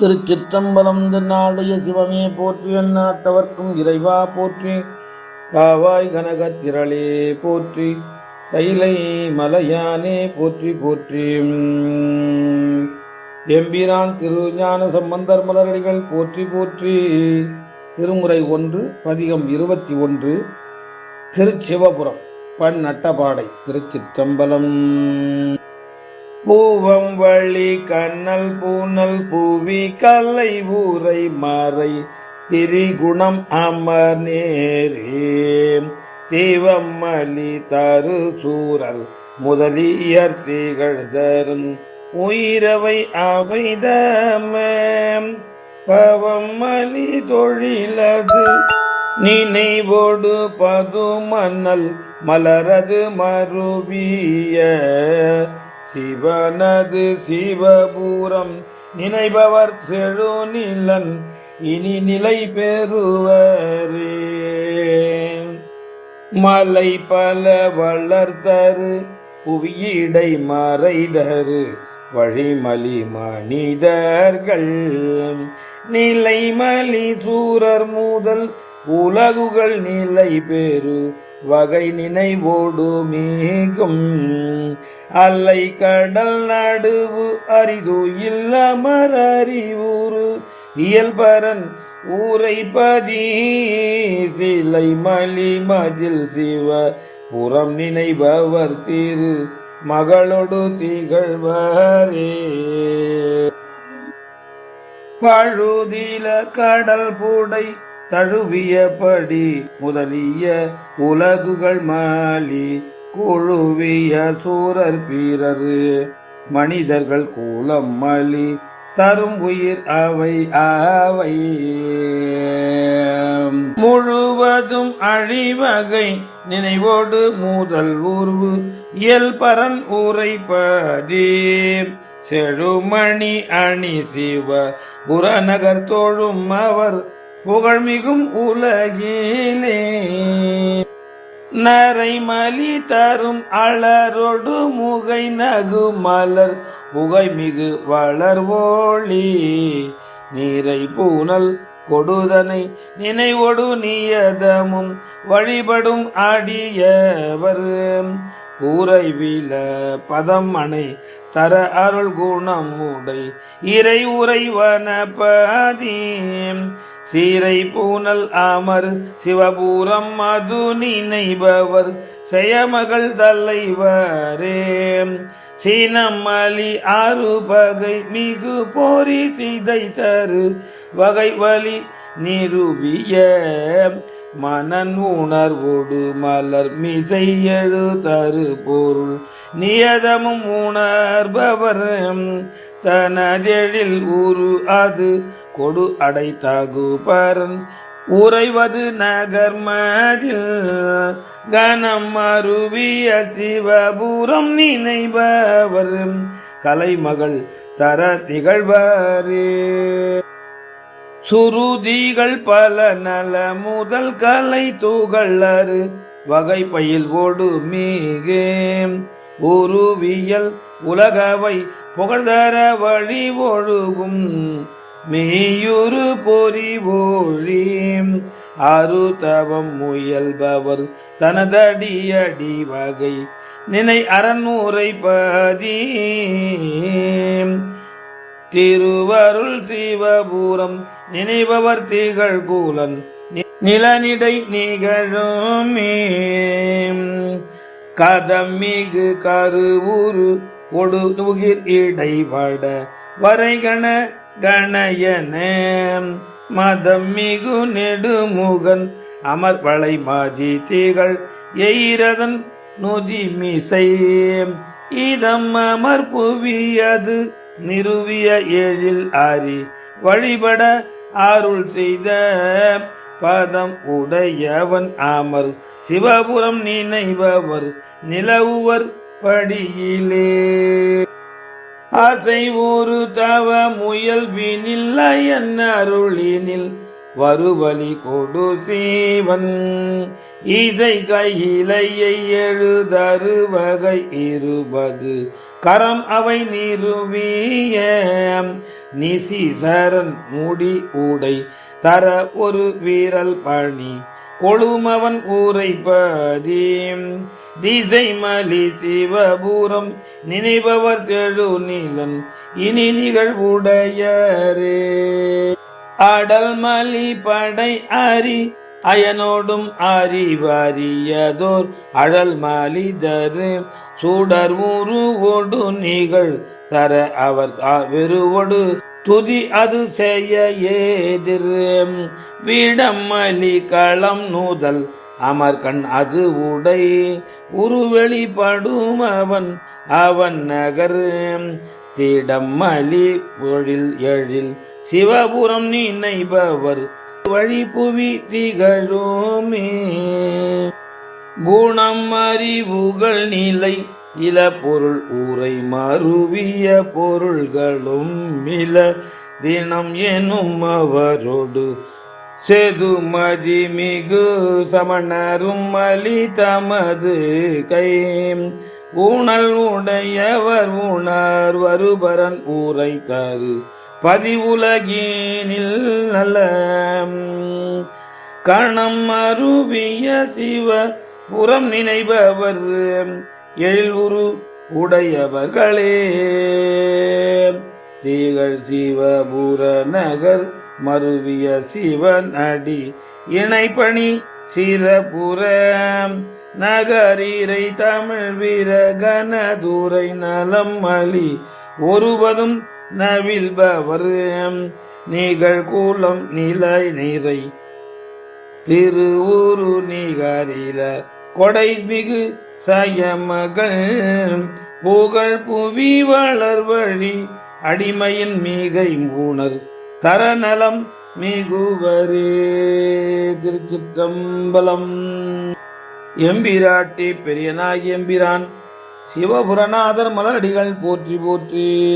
திருச்சிற்றம்பலம் திருநாடைய சிவமே போற்றி அந்நாட்டவர்க்கும் இறைவா போற்றி. காவாய் கனகத்திரளே போற்றி. கைலை மலையானே போற்றி போற்றி. எம்பிரான் திருஞான சம்பந்தர் மலரடிகள் போற்றி போற்றி. திருமுறை ஒன்று பதிகம் இருபத்தி ஒன்று திருச்சிவபுரம் பன் நட்டபாடை திருச்சிற்றம்பலம். பூவம் வழி கண்ணல் பூனல் பூவி கல்லை ஊரை மறை. திரிகுணம் அமர் நேரே தீவம்மலி தரு சூரல் முதலியர் திகழ்தரும். உயிரவை உயிரவை பவம் அலி தொழிலது நினைவோடு பதுமன்னல் மலரது மருவிய. சிவனது சிவபூரம் நினைபவர் செழு நிலன் இனி நிலை பெறுவரே. மலை பல வளர்த்தரு புவியிடை மறைதரு வழிமலி மனிதர்கள். நிலைமலி சூரர் முதல் உலகுகள் நிலை பெறு வகை நினைவோடு மேகம் அல்லை கடல் நடுவு அரிது இல்லமர் அறிவுறு இயல்பரன் ஊரை பதி சிலை மலி மதில் சிவ புறம் நினைபவர் திரு மகளொடு திகழ்வரே. பழுதில கடல் பூடை தழுவியபடி முதலிய உலகுகள் மாலி குழுவிய சூரர் பீரரு. மனிதர்கள் கூலம் மலி தரும் உயிர் அவை அவை முழுவதும் அழிவகை நினைவோடு மூதல் ஊர்வு இயல்பரன் உரைப்பதே செழுமணி அணி சிவ புறநகர் தோழும் அவர் புகழ்மிகும் உலகிலே. நரைமலி தரும் அலரொடு முகை நகு மலர் புகைமிகு வளர்வோழி நீரை பூனல் கொடுதனை நினைவொடு நியதமும் வழிபடும் அடியவர். கூரை வீல பதம் அணை தர அருள் குணம் உடை இறை பதீம். சீரை பூனல் அமர் சிவபூரம் மது நினைபவர் செயமகள் தலைவரே. சீனம் அலி ஆறு பகை மிகு போரி சிதை தரு வகை வழி நிரூபிய. மனன் உணர்வோடு மலர் மிசை எழு தரு பொருள் நியதமும் உணர்பவர். தனதெழில் உரு அது கொடு அடை தகுபரன். உறைவது நகர்மதில் கனம் அருவிய சிவபுரம் நினைபவர். கலைமகள் தர திகழ்வாரே. சுருதிகள் பல நல முதல் கலை துகளறு வகை பயில் ஓடு மீகேம் உருவியல் உலகவை புகழ்தர வழி ஒழுகும். மெய்யுரு பொறிவோழி. அருதவம் முயல்பவர் தனதடியடி வகை. நினை அறநூரை பதி. திருவருள் சிவபூரம் நினைபவர் திகழ் கூலன் நி- நிலனிடை நிகழுமே கதமிகு கருவுரு ஒடு உகிர் இடைவட வரைகண கணயனே. மதம் மிகு நெடுமுகன் அமர் வளை மாதி தீகள் எயிரதன் நொதிமிசை இதம் அமர் புவியது நிறுவிய எழில் ஆரி வழிபட அருள் செய்த பதம் உடையவன் ஆமர். சிவபுரம் நினைபவர் நிலவுவர் படியிலே. ஆசை ஒரு தவ முயல்பினில்ல என்ன அருளினில் வருவலி கொடு சீவன். இசை கையிலையை எழுதரு வகை இருபது. கரம் அவை நிறுவிய நிசிசரன் முடி உடை தர ஒரு வீரல் பணி. கொழுமவன் ஊரை ஊரைப்பதி திசை மலி சிவபூரம் நினைபவர் செழு நீலன் இனி நிகழ்வுடையரே அடல் மலி படை அரி அயனோடும் அறிவாரியதோர் அழல் மாலிதரு சூடர் ஊருவோடு நிகழ் தர அவர் வெறுவோடு துதி அது செய்ய ஏதிரு. வீடம்மலி களம் நூதல். அமர்கண் அது உடை உருவெளிப்படும் அவன் அவன் நகர். திடம்மலி பொழில் எழில் சிவபுரம் நினைபவர். வழி புவி திகழுமே. குணம் அறிவுகள் நிலை இல பொருள் ஊரை மறுவிய பொருள்களும் இல தினம் எனும் அவரோடு செதுமதி மிகு சமணரும் மலி தமது கை. ஊனல் உடையவர் ஊனார் வருபரன் ஊரை தரு. பதிவுலகினில் நல்ல கணம் அருவிய சிவ புறம் நினைபவர். எழுவுரு உடையவர்களே. தீகள் சிவபுர நகர் மருவிய சிவன் அடி இணைப்பணி சிறபுரம் நகரீரை தமிழ் வீரகன தூரை நலம் மலி ஒருவதும் நவில்பவர் நிகழ் கூலம் நிலை நிறை திருவுரு நிகரில கொடை மிகு சயமகள். புகழ் புவி வளர் வழி அடிமையின் மீகை மூணர். தரநலம் மிகுவரே. திருச்சிற்றம்பலம். எம்பிராட்டி பெரியனாய் எம்பிரான் சிவபுரநாதர் மலரடிகள் போற்றி போற்றி.